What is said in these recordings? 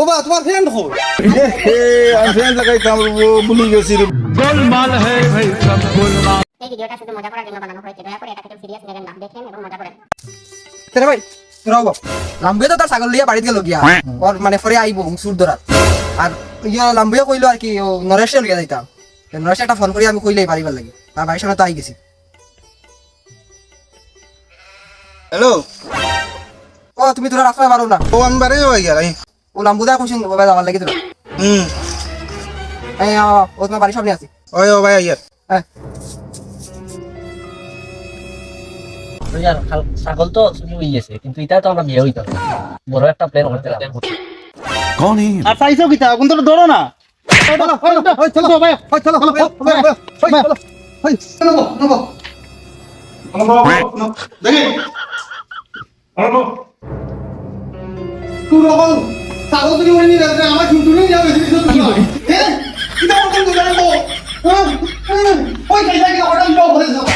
ও বা তোমার ফ্রেন্ড হো। আমি ফ্যান লাগাইতাম ও ভুলে গেছি। রে এই ভিডিওটা শুধু মজা করার জন্য বানানো হয়েছে দয়া করে এটাকে সিরিয়াস নেবেন না দেখেন এবং মজা করেন। তেরে ভাই রব লাম্বুয়ে তো তার ছাগল লিয়া বাড়িতে গেল গিয়া। ওর মানে পরে আইব সুর ধরাত। আর ইয়া লাম্বুয়ে কইলো আর কি ও নরেশে লিয়া যাইতাম। নরেশে একটা ফোন করি আমি কইলেই পারিবার লাগে। আর বাড়ির সামনে তো আই গেছি। হ্যালো ও তুমি তোরা রাস্তা পারো না। ও আমি বাড়ি হয়ে গেল ও লাম্বুদা খুশি বাবা যাওয়ার লাগে তোরা হুম এই আ, ও তোমার বাড়ির সামনে আছি। ওই ও ভাই আইয়ার হ্যাঁ ছাগল তো চুরি গেছে কিন্তু এটা তো আমরা বিয়ে হইতাম বড় একটা প্ল্যান করতে আর চাইছো কিতা? কিন্তু ধরো না? চলো চলো ভাই চলো চলো চলো চলো তুই রকম ছাগল তুমি নিয়ে যাচ্ছে আমার কিন্তু নিয়ে যাবে হ্যাঁ? কিটা বলছেন তো জানো ওই কাইটা কি ওটা নিয়ে বলে যাও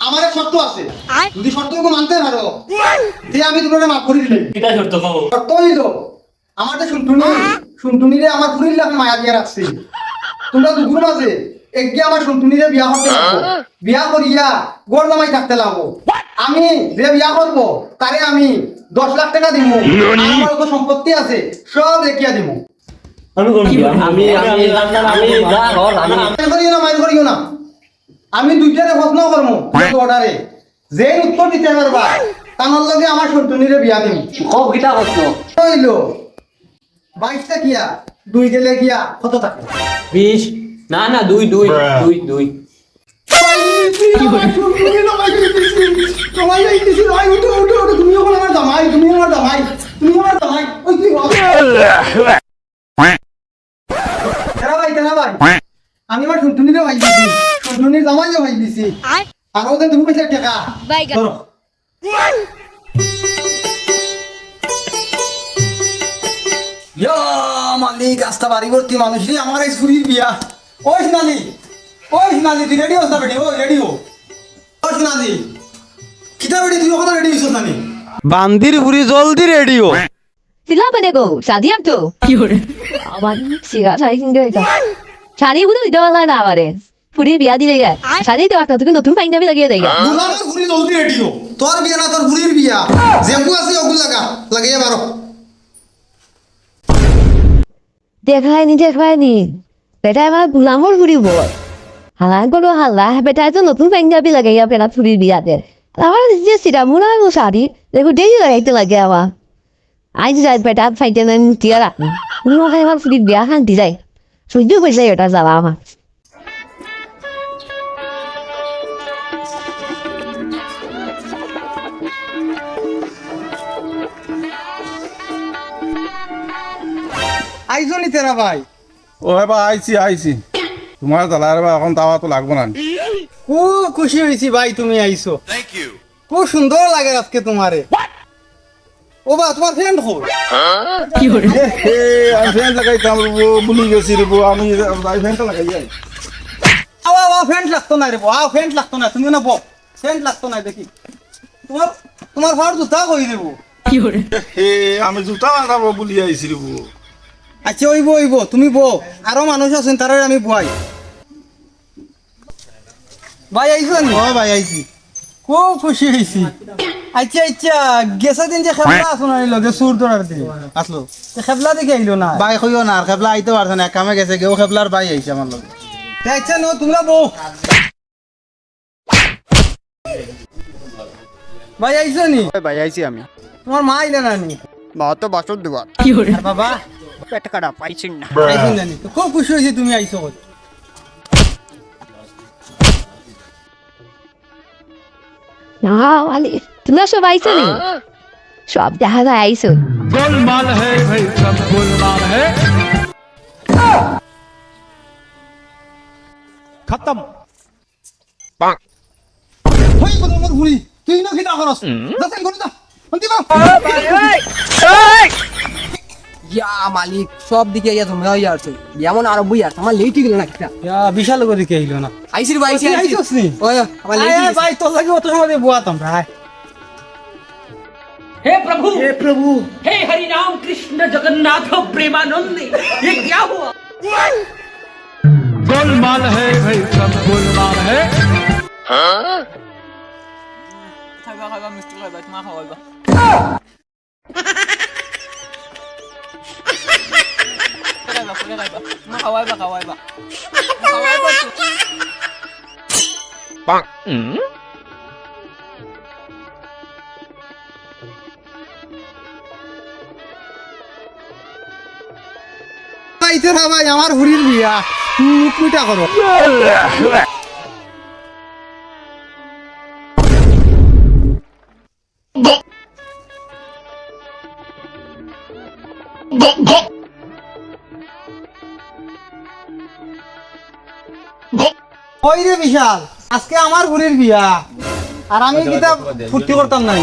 আমার শর্ত আছে। যদি শর্তগুলো মানতে পারো যে আমি তোমাকে মাফ করে দিলাম। এটা শর্ত কও শর্ত হইল আমার তো শুনটুনি শুনটুনি রে আমার মায়া দিয়ে রাখছি। তোমরা দুপুর মাঝে একগে আমার শুনটুনি রে বিয়া করতে লাগবো। বিয়া করিয়া গোড় জামাই থাকতে লাগবো। আমি যে বিয়া করব তারে আমি দশ লাখ টাকা দিব আমার তো সম্পত্তি আছে সব রেখিয়া দিব আমি আমি আমি আমি যা হল আমি মাইল করিও না মাইল করিও না। আমি দুইটারে প্রশ্ন করব অর্ডারে। যে উত্তর দিতে পারবা তার লগে আমার শুনটুনি রে বিয়া কও কিটা প্রশ্ন। হইল বাইশটা কিয়া দুই গেলে কিয়া কত থাকে বিশ। না না দুই দুই দুই দুই। আমি আমার শুনটুনিরে ভাই দিছি জামাইও ভাই দিছি আর ওদের তুমি পয়সা টাকা ধরো ইয়া মালিক আস্তা বাড়ি ভর্তি মানুষ আমার এই সুরির বিয়া। ওই সোনালি ওই সোনালি তুই রেডি হস না বেটি? ওই রেডি হো। ওই সোনালি কিতা বেটি তুই ওখানে রেডি হইছ নানি বান্দির হুরি জলদি রেডিও দিলাম মানে গো শাদি আপ তো আমার সিগা শাড়ি কিনতে হইতা। শাড়ি বুঝো দিতে পারলা না আমারে। পুরি বিয়া দিলে যায় শাড়ি তো একটা তুমি নতুন পাঞ্জাবি লাগিয়ে দেয় বুলামের ঘুরি জলদি রেডি হো। তোর বিয়া না তোর ঘুরির বিয়া। যেগু আছে ওগুলো লাগা লাগিয়ে বারো দেখায়নি দেখায়নি। বেটা আমার গুলামর ঘুরি বল হালা গলো হাল্লা বেটা তো নতুন পাঞ্জাবি লাগাইয়া পেলা ফুরির বিয়াতে। আমার যে সিরা মুলা শাড়ি দেখো ডেইলি লাগাইতে লাগে আমার আজ যাই বেটা ফাইতে না দিয়া রাখি আমার ফুরির বিয়া শান্তি যায় সহ্য করে যায় ওটা জ্বালা আমার আইজো নি তেরা ভাই। ও এবার আইছি আইছি। তোমার জ্বালার বা এখন তাওয়া তো লাগবো না। খুব খুশি হয়েছি ভাই তুমি আইছো। থ্যাংক ইউ খুব সুন্দর লাগে আজকে তোমারে। ও বা তোমার ফ্রেন্ড হো? হে আমি ফ্যান লাগাইতাম ও ভুলে গেছি রে আমি আমি ফ্যানটা লাগাই যাই। আওয়া আওয়া ফ্রেন্ড লাগতো না রে বো আও ফ্রেন্ড লাগতো না তুমি না বো। ফ্রেন্ড লাগতো না দেখি। তোমার তোমার ঘর জুতা কই দেব হে আমি জুতা বাঁধাবো ভুলি আইছি রে আচ্ছা ওইব ওইব তুমি বো আরও মানুষ আছেন তারা আমি বই ভাই আইছো ও ভাই আইছি। খুব খুশি হয়েছি। আচ্ছা আচ্ছা গেছে দিন যে খেবলা আসো না লগে সুর তোরার দিন। আসলো। তো খেবলা দেখে আইলো না। বাই কইও না আর খেবলা আইতে পারছে না কামে গেছে কেউ খেবলার বাই আইছে আমার লগে। তা আচ্ছা নো তোমরা বো ভাই আইছো নি? ভাই আইছি আমি। তোমার মা আইলে না নি? মা তো বাসন দেবার। আর বাবা? পেট কাটা পাইছি না খুব খুশি হয়েছি তুমি আইছো তোমরা সব আইছো নি সব দেখা যায় আইছো হই বল ঘুরি তুই না কিটা করস? যাতেন করে যা অন্তি বা ইয়া মালিক সব দিকে ইয়া তোমরা হইয়া আছে যেমন আরো বই আর আমার লেট গেল না কিটা ইয়া, বিশাল করে দিকে আইলো না আইসির ভাই আইসি আইসোস নি? ওই আমার লেট আয়, আয়, ভাই তোর লাগে অত সময় বুয়া তোমরা আয়। हे प्रभु हे प्रभु हे हरि राम कृष्ण जगन्नाथ प्रेमानंद ये क्या हुआ খাইবা খাইবা মিষ্টি খাইবা তোমার খাওয়াইবা ফুলে খাইবা? তোমার খাওয়াইবা খাওয়াইবা। খাওয়াইবা তো। আইতে না ভাই আমার হুড়ির বিয়া। মুকুইটা করো। ওই রে বিশাল? আজকে আমার গুরির বিয়া। আর আমি কিতাব ফুর্তি করতাম নাই।